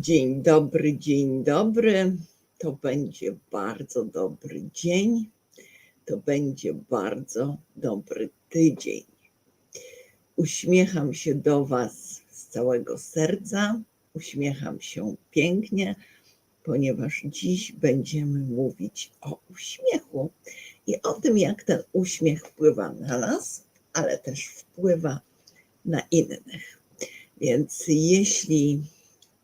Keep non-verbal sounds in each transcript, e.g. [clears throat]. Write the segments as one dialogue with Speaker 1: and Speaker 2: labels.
Speaker 1: Dzień dobry, dzień dobry. To będzie bardzo dobry dzień. To będzie bardzo dobry tydzień. Uśmiecham się do Was z całego serca. Uśmiecham się pięknie, ponieważ dziś będziemy mówić o uśmiechu i o tym, jak ten uśmiech wpływa na nas, ale też wpływa na innych. Więc jeśli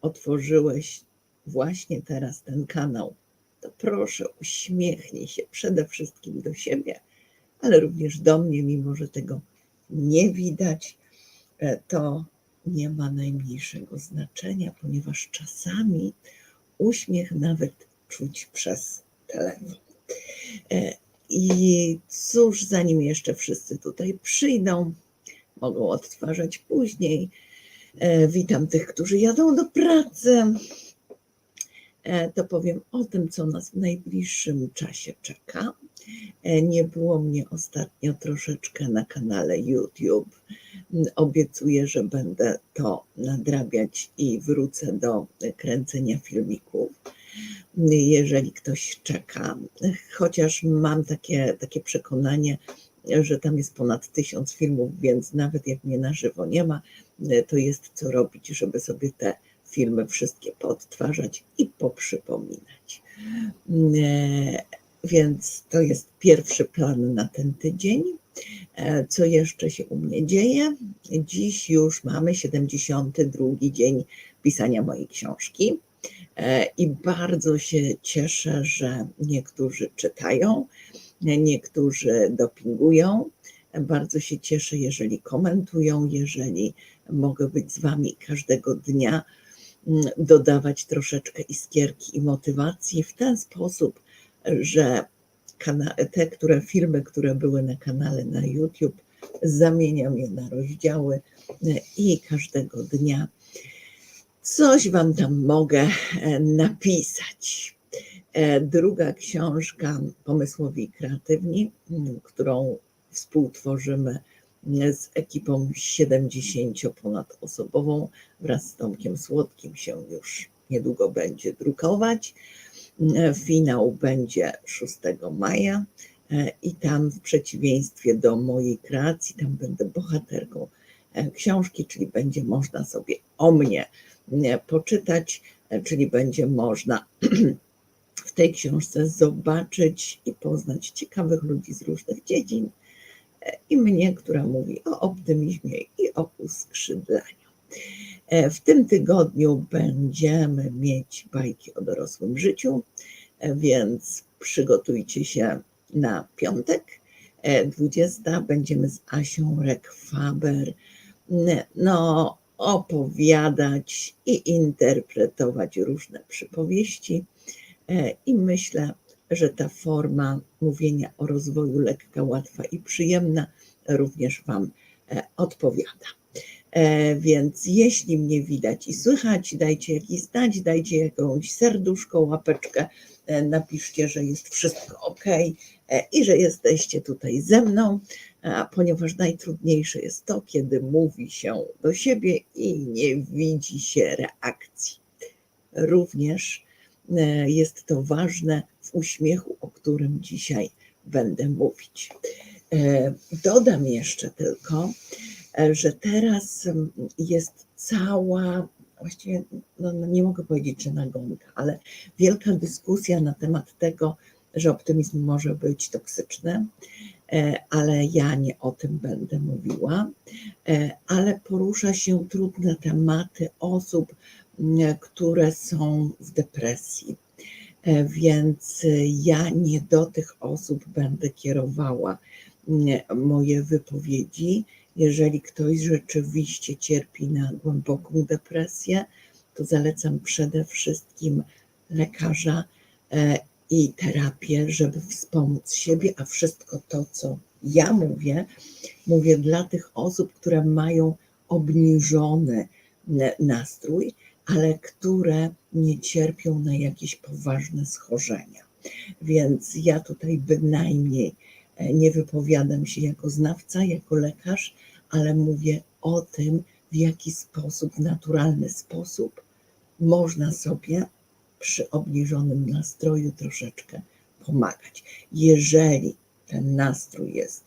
Speaker 1: otworzyłeś właśnie teraz ten kanał, to proszę uśmiechnij się przede wszystkim do siebie, ale również do mnie, mimo że tego nie widać, e, to nie ma najmniejszego znaczenia, ponieważ czasami uśmiech nawet czuć przez telefon. E, I cóż, zanim jeszcze wszyscy tutaj przyjdą, mogą odtwarzać później. E, Witam tych, którzy jadą do pracy. E, To powiem o tym, co nas w najbliższym czasie czeka. E, Nie było mnie ostatnio troszeczkę na kanale YouTube. Mm, Obiecuję, że będę to nadrabiać i wrócę do kręcenia filmików. Jeżeli ktoś czeka, chociaż mam takie, takie przekonanie, że tam jest ponad tysiąc filmów, więc nawet jak mnie na żywo nie ma, to jest co robić, żeby sobie te filmy wszystkie podtwarzać i poprzypominać. E, Więc to jest pierwszy plan na ten tydzień. E, Co jeszcze się u mnie dzieje? Dziś już mamy 72 dzień pisania mojej książki E, i bardzo się cieszę, że niektórzy czytają, niektórzy dopingują. Bardzo się cieszę, jeżeli komentują, jeżeli mogę być z Wami każdego dnia, mm, dodawać troszeczkę iskierki i motywacji w ten sposób, że te które, filmy, które były na kanale na YouTube, zamieniam je na rozdziały e, i każdego dnia coś Wam tam mogę e, napisać. E, Druga książka Pomysłowi Kreatywni, m, którą współtworzymy z ekipą 70-ponadosobową wraz z Tomkiem Słodkim się już niedługo będzie drukować. E, Finał będzie 6 maja e, i tam w przeciwieństwie do mojej kreacji, tam będę bohaterką e, książki, czyli będzie można sobie o mnie nie, poczytać, e, czyli będzie można [clears throat] w tej książce zobaczyć i poznać ciekawych ludzi z różnych dziedzin e, i mnie, która mówi o optymizmie i o uskrzydlaniu. E, W tym tygodniu będziemy mieć bajki o dorosłym życiu, e, więc przygotujcie się na piątek. E, 20 będziemy z Asią Rekfaber. No, opowiadać i interpretować różne przypowieści. E, I myślę, że ta forma mówienia o rozwoju lekka, łatwa i przyjemna również Wam e, odpowiada. E, Więc jeśli mnie widać i słychać, dajcie jakiś znać, dajcie jakąś serduszko, łapeczkę, e, napiszcie, że jest wszystko ok i że jesteście tutaj ze mną, ponieważ najtrudniejsze jest to, kiedy mówi się do siebie i nie widzi się reakcji. Również jest to ważne w uśmiechu, o którym dzisiaj będę mówić. E, Dodam jeszcze tylko, e, że teraz mm, jest cała, właściwie no, no nie mogę powiedzieć, czy nagonka, ale wielka dyskusja na temat tego, że optymizm może być toksyczny, e, ale ja nie o tym będę mówiła, e, ale porusza się trudne tematy osób, które są w depresji. E, Więc ja nie do tych osób będę kierowała m, moje wypowiedzi. Jeżeli ktoś rzeczywiście cierpi na głęboką depresję, to zalecam przede wszystkim lekarza e, i terapię, żeby wspomóc siebie, a wszystko to, co ja mówię, mówię dla tych osób, które mają obniżony n- nastrój, ale które nie cierpią na jakieś poważne schorzenia. Więc ja tutaj bynajmniej e, nie wypowiadam się jako znawca, jako lekarz, ale mówię o tym, w jaki sposób, w naturalny sposób można sobie przy obniżonym nastroju troszeczkę pomagać. Jeżeli ten nastrój jest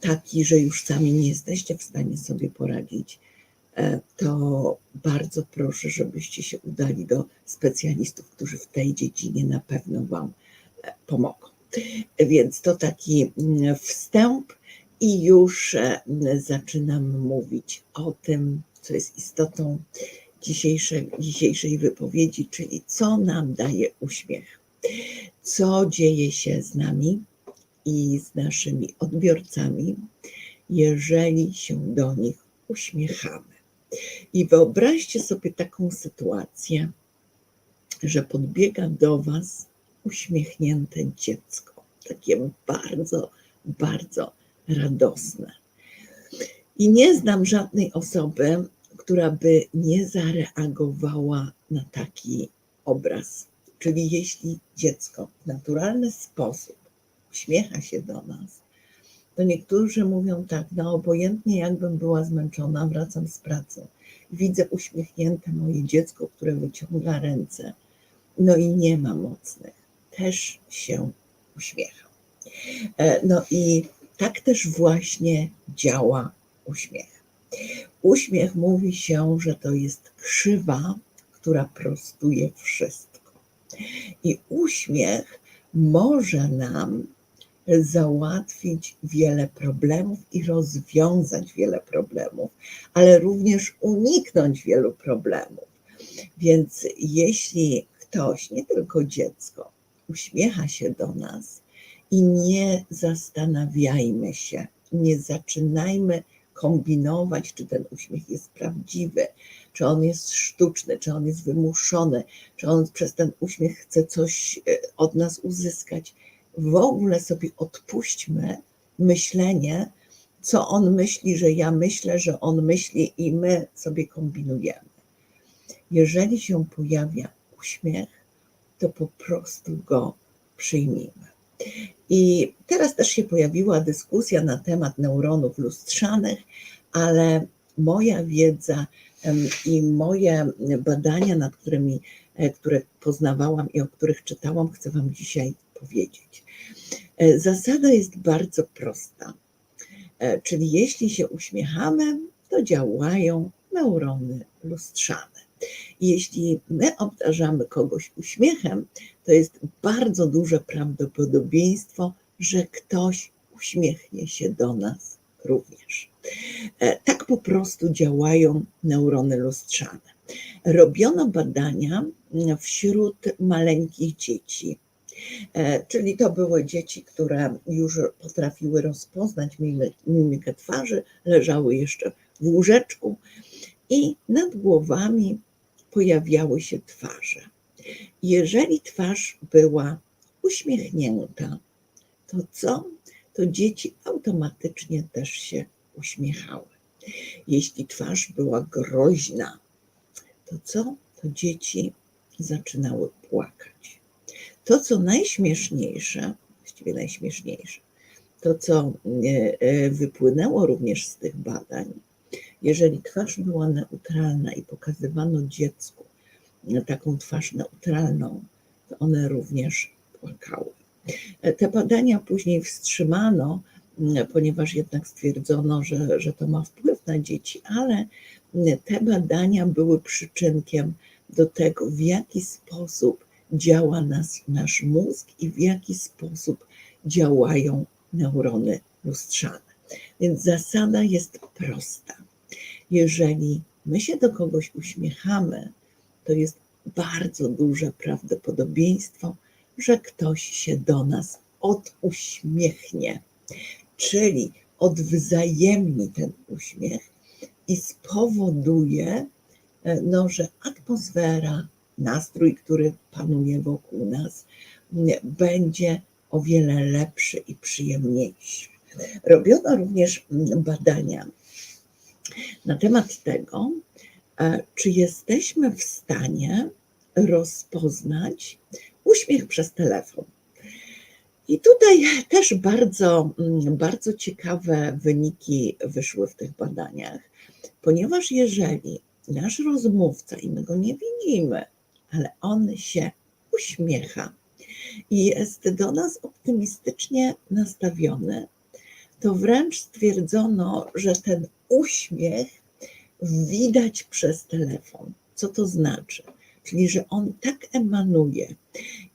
Speaker 1: taki, że już sami nie jesteście w stanie sobie poradzić, to bardzo proszę, żebyście się udali do specjalistów, którzy w tej dziedzinie na pewno Wam e, pomogą. Więc to taki mm, wstęp i już e, zaczynam mówić o tym, co jest istotą dzisiejszej, dzisiejszej wypowiedzi, czyli co nam daje uśmiech, co dzieje się z nami i z naszymi odbiorcami, jeżeli się do nich uśmiechamy. I wyobraźcie sobie taką sytuację, że podbiega do Was uśmiechnięte dziecko, takie bardzo, bardzo radosne. I nie znam żadnej osoby, która by nie zareagowała na taki obraz. Czyli jeśli dziecko w naturalny sposób uśmiecha się do nas, to niektórzy mówią tak, no obojętnie jakbym była zmęczona, wracam z pracy. Widzę uśmiechnięte moje dziecko, które wyciąga ręce, no i nie ma mocnych, też się uśmiecha. E, no i tak też właśnie działa uśmiech. Uśmiech mówi się, że to jest krzywa, która prostuje wszystko. I uśmiech może nam załatwić wiele problemów i rozwiązać wiele problemów, ale również uniknąć wielu problemów. Więc jeśli ktoś, nie tylko dziecko, uśmiecha się do nas i nie zastanawiajmy się, nie zaczynajmy kombinować, czy ten uśmiech jest prawdziwy, czy on jest sztuczny, czy on jest wymuszony, czy on przez ten uśmiech chce coś e, od nas uzyskać. W ogóle sobie odpuśćmy myślenie, co on myśli, że ja myślę, że on myśli, i my sobie kombinujemy. Jeżeli się pojawia uśmiech, to po prostu go przyjmijmy. I teraz też się pojawiła dyskusja na temat neuronów lustrzanych, ale moja wiedza i moje badania, nad którymi, e, które poznawałam i o których czytałam, chcę Wam dzisiaj powiedzieć. E, zasada jest bardzo prosta. E, czyli jeśli się uśmiechamy, to działają neurony lustrzane. Jeśli my obdarzamy kogoś uśmiechem, to jest bardzo duże prawdopodobieństwo, że ktoś uśmiechnie się do nas również. E, tak po prostu działają neurony lustrzane. Robiono badania wśród maleńkich dzieci. E, czyli to były dzieci, które już potrafiły rozpoznać mimikę twarzy, leżały jeszcze w łóżeczku i nad głowami pojawiały się twarze. Jeżeli twarz była uśmiechnięta, to co? To dzieci automatycznie też się uśmiechały. Jeśli twarz była groźna, to co? To dzieci zaczynały płakać. To, co najśmieszniejsze, właściwie najśmieszniejsze, to, co e, e, wypłynęło również z tych badań, jeżeli twarz była neutralna i pokazywano dziecku taką twarz neutralną, to one również płakały. Te badania później wstrzymano, ponieważ jednak stwierdzono, że, że to ma wpływ na dzieci, ale te badania były przyczynkiem do tego, w jaki sposób działa nas, nasz mózg i w jaki sposób działają neurony lustrzane. Więc zasada jest prosta. Jeżeli my się do kogoś uśmiechamy, to jest bardzo duże prawdopodobieństwo, że ktoś się do nas oduśmiechnie, czyli odwzajemni ten uśmiech i spowoduje, e, no, że atmosfera, nastrój, który panuje wokół nas, będzie o wiele lepszy i przyjemniejszy. Robiono również badania na temat tego, e, czy jesteśmy w stanie rozpoznać uśmiech przez telefon. I tutaj też bardzo, mm, bardzo ciekawe wyniki wyszły w tych badaniach, ponieważ jeżeli nasz rozmówca, i my go nie widzimy, ale on się uśmiecha i jest do nas optymistycznie nastawiony, to wręcz stwierdzono, że ten uśmiech widać przez telefon. Co to znaczy? Czyli, że on tak emanuje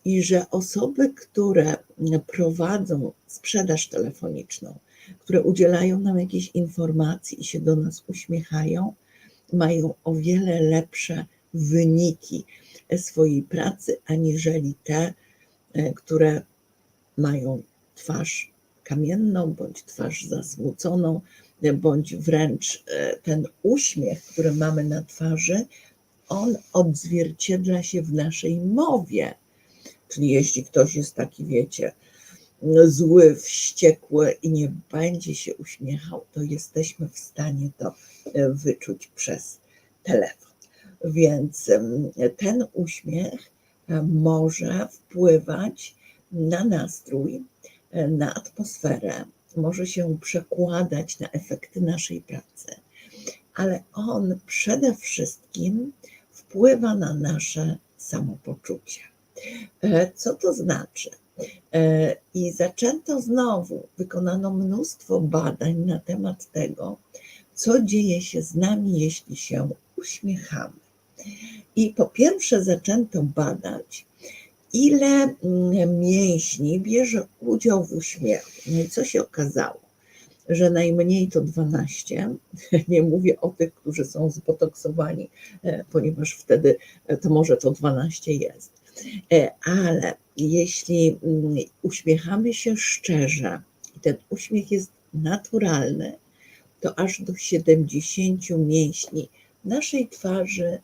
Speaker 1: i że osoby, które prowadzą sprzedaż telefoniczną, które udzielają nam jakiejś informacji i się do nas uśmiechają, mają o wiele lepsze wyniki swojej pracy, aniżeli te, e, które mają twarz kamienną bądź twarz zasmuconą, bądź wręcz e, ten uśmiech, który mamy na twarzy, on odzwierciedla się w naszej mowie. Czyli jeśli ktoś jest taki, wiecie, zły, wściekły i nie będzie się uśmiechał, to jesteśmy w stanie to e, wyczuć przez telefon. Więc ten uśmiech e, może wpływać na nastrój, e, na atmosferę, może się przekładać na efekty naszej pracy, ale on przede wszystkim wpływa na nasze samopoczucie. Co to znaczy? E, I zaczęto znowu, wykonano mnóstwo badań na temat tego, co dzieje się z nami, jeśli się uśmiechamy. I po pierwsze zaczęto badać, ile mm, mięśni bierze udział w uśmiechu. No i co się okazało? Że najmniej to 12. [laughs] Nie mówię o tych, którzy są zbotoksowani, e, ponieważ wtedy e, to może to 12 jest E, ale jeśli mm, uśmiechamy się szczerze i ten uśmiech jest naturalny, to aż do 70 mięśni naszej twarzy,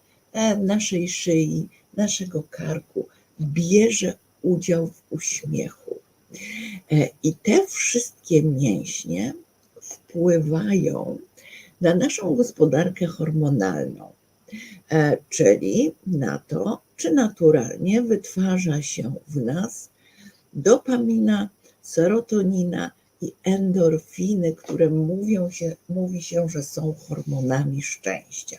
Speaker 1: naszej szyi, naszego karku bierze udział w uśmiechu. E, I te wszystkie mięśnie wpływają na naszą gospodarkę hormonalną, czyli na to, czy naturalnie wytwarza się w nas dopamina, serotonina i endorfiny, które mówią się, mówi się, że są hormonami szczęścia.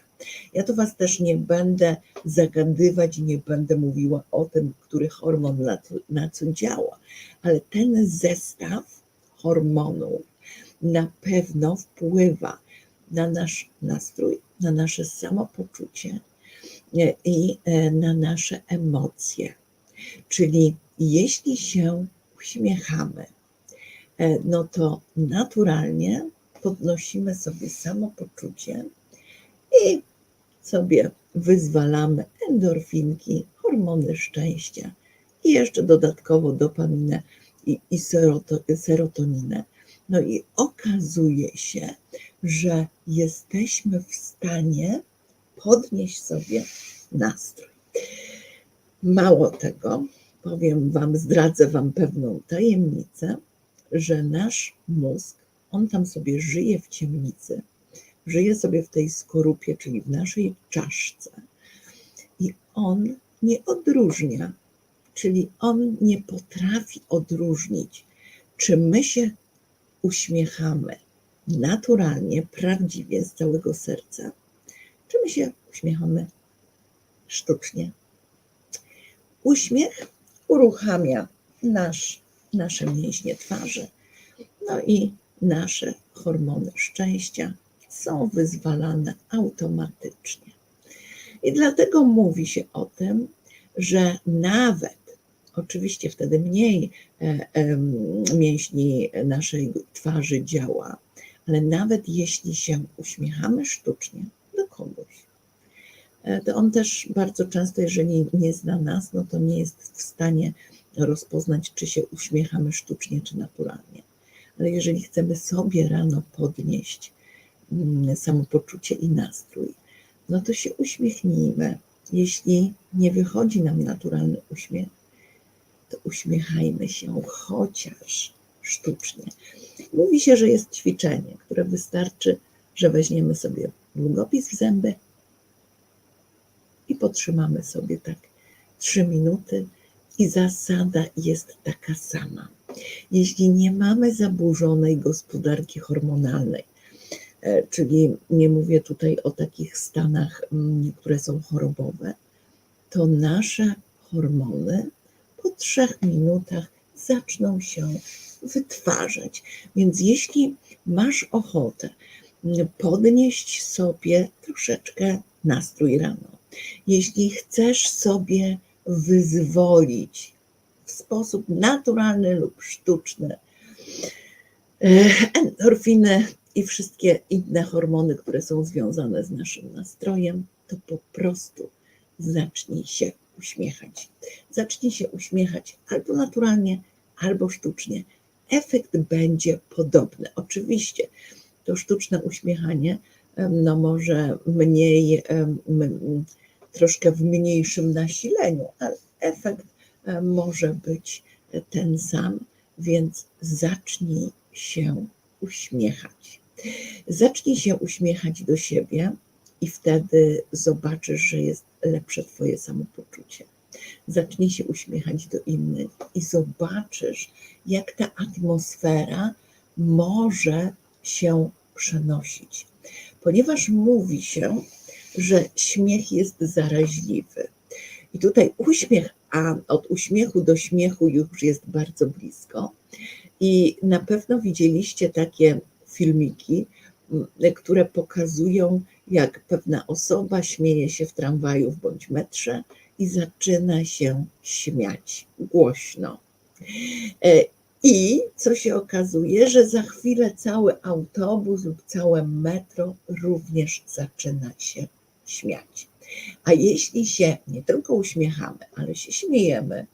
Speaker 1: Ja to Was też nie będę zagadywać i nie będę mówiła o tym, który hormon na, na co działa, ale ten zestaw hormonów na pewno wpływa na nasz nastrój, na nasze samopoczucie, i e, na nasze emocje. Czyli jeśli się uśmiechamy, e, no to naturalnie podnosimy sobie samopoczucie i sobie wyzwalamy endorfinki, hormony szczęścia i jeszcze dodatkowo dopaminę i, i serotoninę. No i okazuje się, że jesteśmy w stanie podnieść sobie nastrój. Mało tego, powiem Wam, zdradzę Wam pewną tajemnicę, że nasz mózg, on tam sobie żyje w ciemnicy, żyje sobie w tej skorupie, czyli w naszej czaszce i on nie odróżnia, czyli on nie potrafi odróżnić, czy my się uśmiechamy naturalnie, prawdziwie, z całego serca, czy my się uśmiechamy sztucznie. Uśmiech uruchamia nasz, nasze mięśnie twarzy, no i nasze hormony szczęścia są wyzwalane automatycznie. I dlatego mówi się o tym, że nawet, oczywiście wtedy mniej e, e, mięśni naszej twarzy działa, ale nawet jeśli się uśmiechamy sztucznie, kogoś. E, to on też bardzo często, jeżeli nie zna nas, no to nie jest w stanie rozpoznać, czy się uśmiechamy sztucznie, czy naturalnie. Ale jeżeli chcemy sobie rano podnieść samopoczucie i nastrój, no to się uśmiechnijmy. Jeśli nie wychodzi nam naturalny uśmiech, to uśmiechajmy się chociaż sztucznie. Mówi się, że jest ćwiczenie, które wystarczy, że weźmiemy sobie długopis w zęby i potrzymamy sobie tak trzy minuty i zasada jest taka sama. Jeśli nie mamy zaburzonej gospodarki hormonalnej, czyli nie mówię tutaj o takich stanach, mm, które są chorobowe, to nasze hormony po trzech minutach zaczną się wytwarzać. Więc jeśli masz ochotę mm, podnieść sobie troszeczkę nastrój rano, jeśli chcesz sobie wyzwolić w sposób naturalny lub sztuczny e, endorfiny i wszystkie inne hormony, które są związane z naszym nastrojem, to po prostu zacznij się uśmiechać. Zacznij się uśmiechać albo naturalnie, albo sztucznie. Efekt będzie podobny. Oczywiście to sztuczne uśmiechanie no może mniej, troszkę w mniejszym nasileniu, ale efekt może być ten sam, więc zacznij się uśmiechać. Zacznij się uśmiechać do siebie i wtedy zobaczysz, że jest lepsze Twoje samopoczucie. Zacznij się uśmiechać do innych i zobaczysz, jak ta atmosfera może się przenosić. Ponieważ mówi się, że śmiech jest zaraźliwy. I tutaj uśmiech, a od uśmiechu do śmiechu już jest bardzo blisko. I na pewno widzieliście takie filmiki, które pokazują, jak pewna osoba śmieje się w tramwaju bądź metrze i zaczyna się śmiać głośno. E, I co się okazuje, że za chwilę cały autobus lub całe metro również zaczyna się śmiać. A jeśli się nie tylko uśmiechamy, ale się śmiejemy,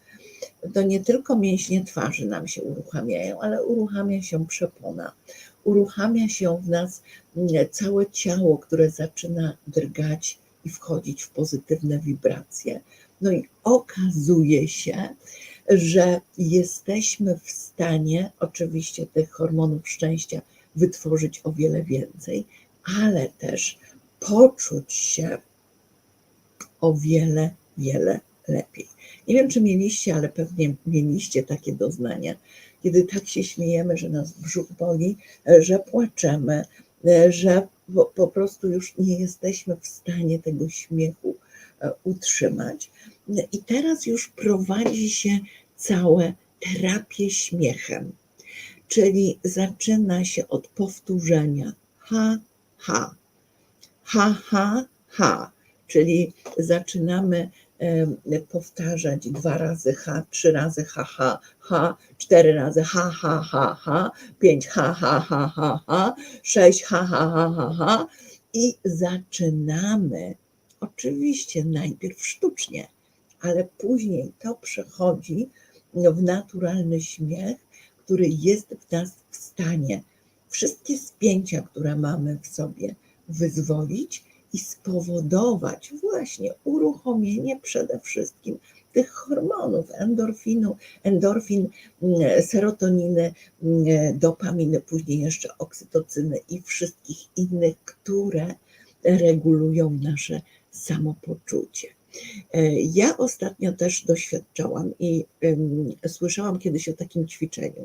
Speaker 1: to nie tylko mięśnie twarzy nam się uruchamiają, ale uruchamia się przepona, uruchamia się w nas mm, całe ciało, które zaczyna drgać i wchodzić w pozytywne wibracje. No i okazuje się, że jesteśmy w stanie oczywiście tych hormonów szczęścia wytworzyć o wiele więcej, ale też poczuć się o wiele, wiele lepiej. Nie wiem, czy mieliście, ale pewnie mieliście takie doznania, kiedy tak się śmiejemy, że nas brzuch boli, że płaczemy, że po, po prostu już nie jesteśmy w stanie tego śmiechu e, utrzymać. I teraz już prowadzi się całe terapię śmiechem, czyli zaczyna się od powtórzenia ha, ha, ha, ha, ha, czyli zaczynamy powtarzać dwa razy H, trzy razy ha, ha, ha, cztery razy ha, ha, ha, ha, pięć ha, ha, ha, ha, ha, sześć ha, ha, ha, ha, ha i zaczynamy oczywiście najpierw sztucznie, ale później to przechodzi w naturalny śmiech, który jest w nas w stanie wszystkie spięcia, które mamy w sobie, wyzwolić i spowodować właśnie uruchomienie przede wszystkim tych hormonów, endorfinu, endorfin, mm, serotoniny, mm, dopaminy, później jeszcze oksytocyny i wszystkich innych, które regulują nasze samopoczucie. E, ja ostatnio też doświadczałam i słyszałam kiedyś o takim ćwiczeniu,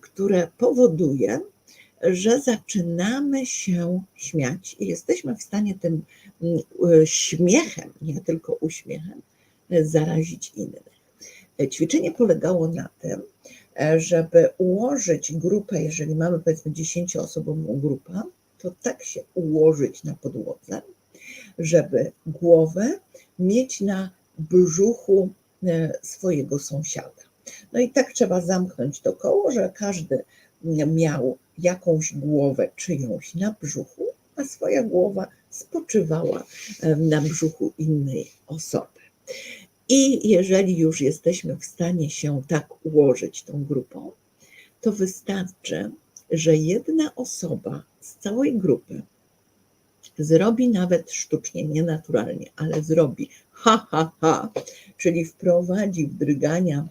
Speaker 1: które powoduje, że zaczynamy się śmiać i jesteśmy w stanie tym mm, śmiechem, nie tylko uśmiechem, zarazić innych. Ćwiczenie polegało na tym, żeby ułożyć grupę, jeżeli mamy powiedzmy 10-osobową grupę, to tak się ułożyć na podłodze, żeby głowę mieć na brzuchu e, swojego sąsiada. No i tak trzeba zamknąć to koło, że każdy miał jakąś głowę czyjąś na brzuchu, a swoja głowa spoczywała na brzuchu innej osoby. I jeżeli już jesteśmy w stanie się tak ułożyć tą grupą, to wystarczy, że jedna osoba z całej grupy zrobi nawet sztucznie, nienaturalnie, ale zrobi ha, ha, ha, czyli wprowadzi w drgania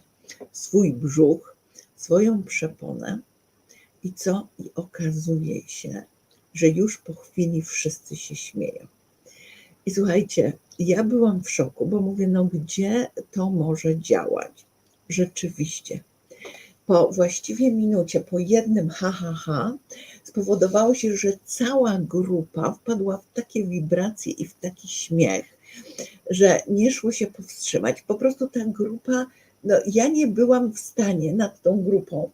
Speaker 1: swój brzuch, swoją przeponę, i co? I okazuje się, że już po chwili wszyscy się śmieją. I słuchajcie, ja byłam w szoku, bo mówię, no gdzie to może działać? Rzeczywiście, po właściwie minucie, po jednym ha, ha, ha, spowodowało się, że cała grupa wpadła w takie wibracje i w taki śmiech, że nie szło się powstrzymać. Po prostu ta grupa, no ja nie byłam w stanie nad tą grupą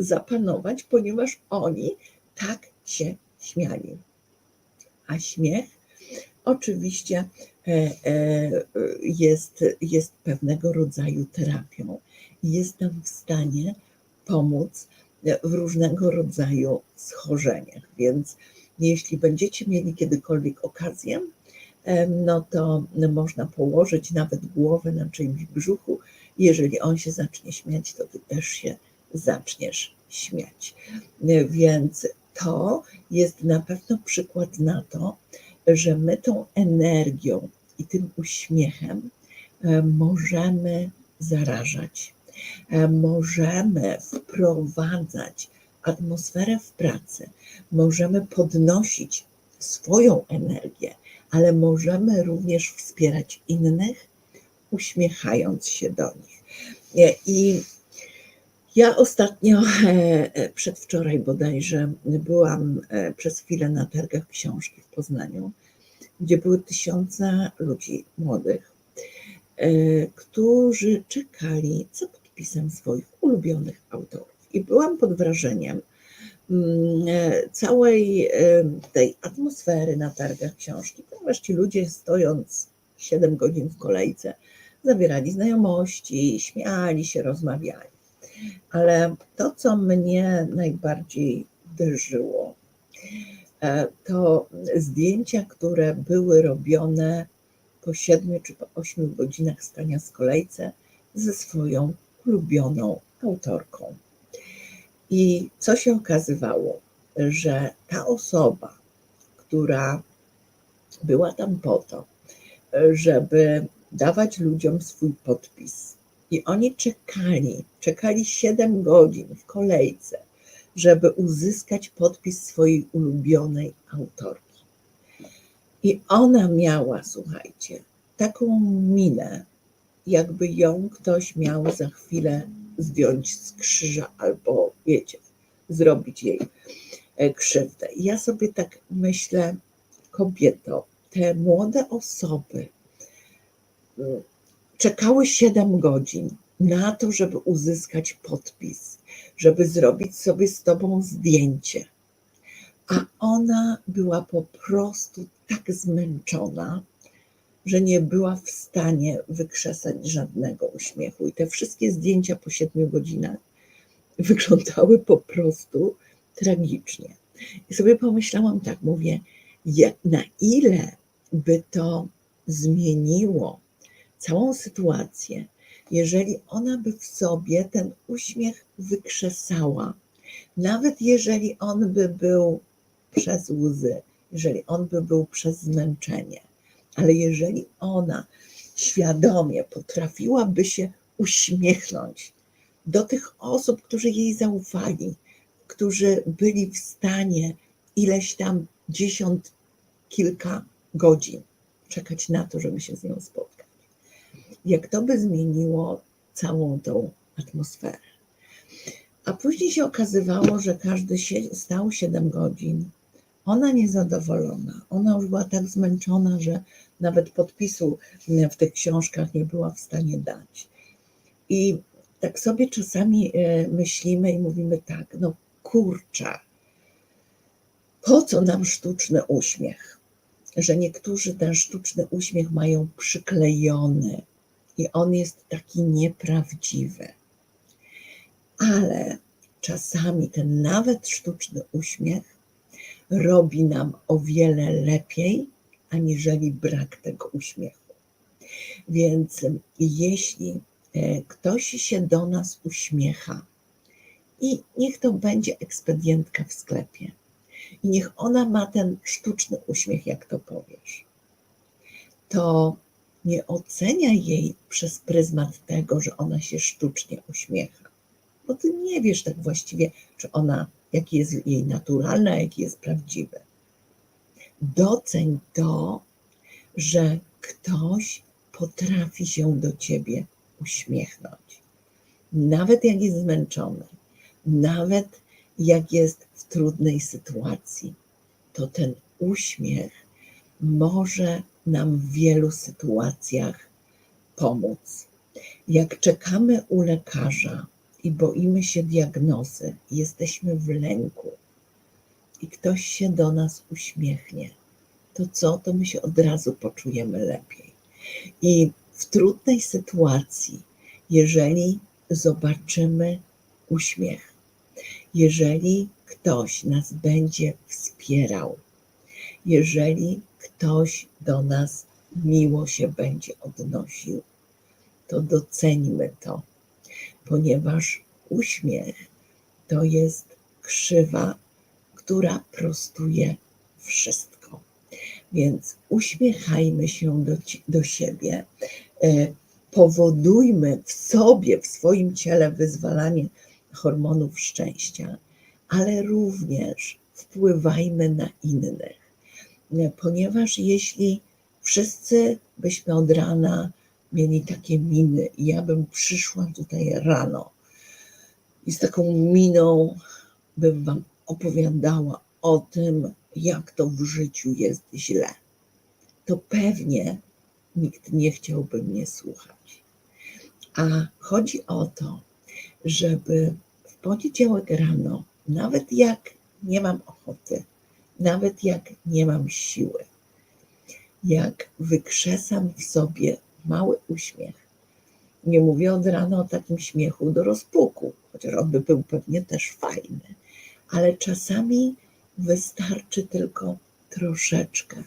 Speaker 1: zapanować, ponieważ oni tak się śmiali. A śmiech oczywiście e, e, jest, jest pewnego rodzaju terapią. Jest nam w stanie pomóc w różnego rodzaju schorzeniach. Więc jeśli będziecie mieli kiedykolwiek okazję, no to można położyć nawet głowę na czyimś brzuchu. Jeżeli on się zacznie śmiać, to ty też się zaczniesz śmiać. Więc to jest na pewno przykład na to, że my tą energią i tym uśmiechem możemy zarażać E, możemy wprowadzać atmosferę w pracy, możemy podnosić swoją energię, ale możemy również wspierać innych, uśmiechając się do nich. E, I ja ostatnio, [laughs] e, przedwczoraj bodajże, byłam przez chwilę na targach książki w Poznaniu, gdzie były tysiące ludzi młodych, którzy czekali, co podpisem swoich ulubionych autorów. I byłam pod wrażeniem mm, e, całej e, tej atmosfery na targach książki, ponieważ ci ludzie stojąc 7 godzin w kolejce, zawierali znajomości, śmiali się, rozmawiali. Ale to, co mnie najbardziej uderzyło, e, to zdjęcia, które były robione po 7 czy po 8 godzinach stania w kolejce ze swoją ulubioną autorką. I co się okazywało, że ta osoba, która była tam po to, żeby dawać ludziom swój podpis, i oni czekali, czekali 7 godzin w kolejce, żeby uzyskać podpis swojej ulubionej autorki. I ona miała, słuchajcie, taką minę, jakby ją ktoś miał za chwilę zdjąć z krzyża albo, wiecie, zrobić jej e, krzywdę. Ja sobie tak myślę, kobieto, te młode osoby mm, czekały 7 godzin na to, żeby uzyskać podpis, żeby zrobić sobie z tobą zdjęcie. A ona była po prostu tak zmęczona, że nie była w stanie wykrzesać żadnego uśmiechu. I te wszystkie zdjęcia po siedmiu godzinach wyglądały po prostu tragicznie. I sobie pomyślałam tak, mówię, na ile by to zmieniło całą sytuację, jeżeli ona by w sobie ten uśmiech wykrzesała, nawet jeżeli on by był przez łzy, jeżeli on by był przez zmęczenie, ale jeżeli ona świadomie potrafiłaby się uśmiechnąć do tych osób, którzy jej zaufali, którzy byli w stanie ileś tam dziesiąt, kilka godzin czekać na to, żeby się z nią spotkać. Jak to by zmieniło całą tą atmosferę. A później się okazywało, że każdy stał 7 godzin, ona niezadowolona, ona już była tak zmęczona, że nawet podpisu w tych książkach nie była w stanie dać. I tak sobie czasami e, myślimy i mówimy tak, no kurczę, po co nam sztuczny uśmiech? Że niektórzy ten sztuczny uśmiech mają przyklejony i on jest taki nieprawdziwy. Ale czasami ten nawet sztuczny uśmiech robi nam o wiele lepiej, aniżeli brak tego uśmiechu. Więc jeśli e, ktoś się do nas uśmiecha, i niech to będzie ekspedientka w sklepie, i niech ona ma ten sztuczny uśmiech, jak to powiesz, to nie ocenia jej przez pryzmat tego, że ona się sztucznie uśmiecha, bo ty nie wiesz tak właściwie, czy ona jaki jest jej naturalny, a jaki jest prawdziwy. Doceń to, że ktoś potrafi się do ciebie uśmiechnąć. nawet jak jest zmęczony, nawet jak jest w trudnej sytuacji, to ten uśmiech może nam w wielu sytuacjach pomóc. Jak czekamy u lekarza i boimy się diagnozy, jesteśmy w lęku i ktoś się do nas uśmiechnie, to co? To my się od razu poczujemy lepiej. I w trudnej sytuacji, jeżeli zobaczymy uśmiech, jeżeli ktoś nas będzie wspierał, jeżeli ktoś do nas miło się będzie odnosił, to doceńmy to, ponieważ uśmiech to jest krzywa, która prostuje wszystko. Więc uśmiechajmy się do, do siebie, e, powodujmy w sobie, w swoim ciele wyzwalanie hormonów szczęścia, ale również wpływajmy na innych, ponieważ jeśli wszyscy byśmy od rana mieli takie miny i ja bym przyszła tutaj rano i z taką miną bym wam opowiadała o tym, jak to w życiu jest źle, to pewnie nikt nie chciałby mnie słuchać. A chodzi o to, żeby w poniedziałek rano, nawet jak nie mam ochoty, nawet jak nie mam siły, jak wykrzesam w sobie mały uśmiech. Nie mówię od rana o takim śmiechu do rozpuku, chociaż on by był pewnie też fajny, ale czasami wystarczy tylko troszeczkę.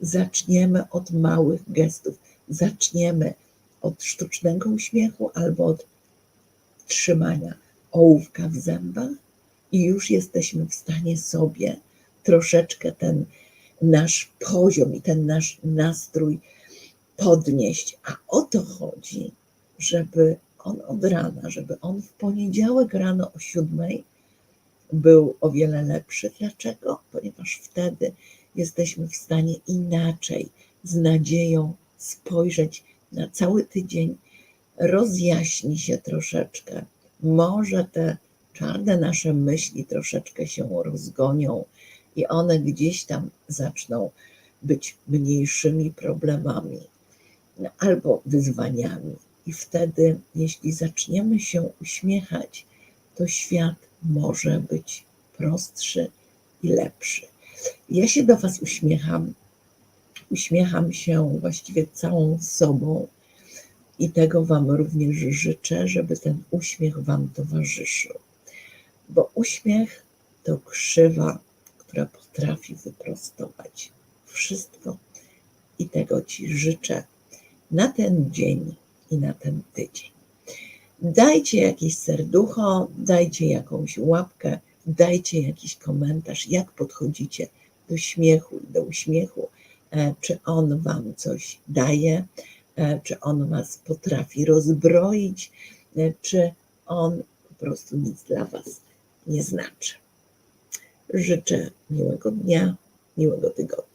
Speaker 1: Zaczniemy od małych gestów, zaczniemy od sztucznego uśmiechu albo od trzymania ołówka w zębach i już jesteśmy w stanie sobie troszeczkę ten nasz poziom i ten nasz nastrój podnieść. A o to chodzi, żeby on od rana, żeby on w poniedziałek rano o siódmej był o wiele lepszy. Dlaczego? Ponieważ wtedy jesteśmy w stanie inaczej, z nadzieją spojrzeć na cały tydzień, rozjaśni się troszeczkę. Może te czarne nasze myśli troszeczkę się rozgonią i one gdzieś tam zaczną być mniejszymi problemami albo wyzwaniami. I wtedy, jeśli zaczniemy się uśmiechać, to świat może być prostszy i lepszy. Ja się do Was uśmiecham, uśmiecham się właściwie całą sobą i tego Wam również życzę, żeby ten uśmiech Wam towarzyszył. Bo uśmiech to krzywa, która potrafi wyprostować wszystko i tego Ci życzę na ten dzień i na ten tydzień. Dajcie jakieś serducho, dajcie jakąś łapkę, dajcie jakiś komentarz, jak podchodzicie do śmiechu i do uśmiechu, e, czy on Wam coś daje, e, czy on Was potrafi rozbroić, e, czy on po prostu nic dla Was nie znaczy. Życzę miłego dnia, miłego tygodnia.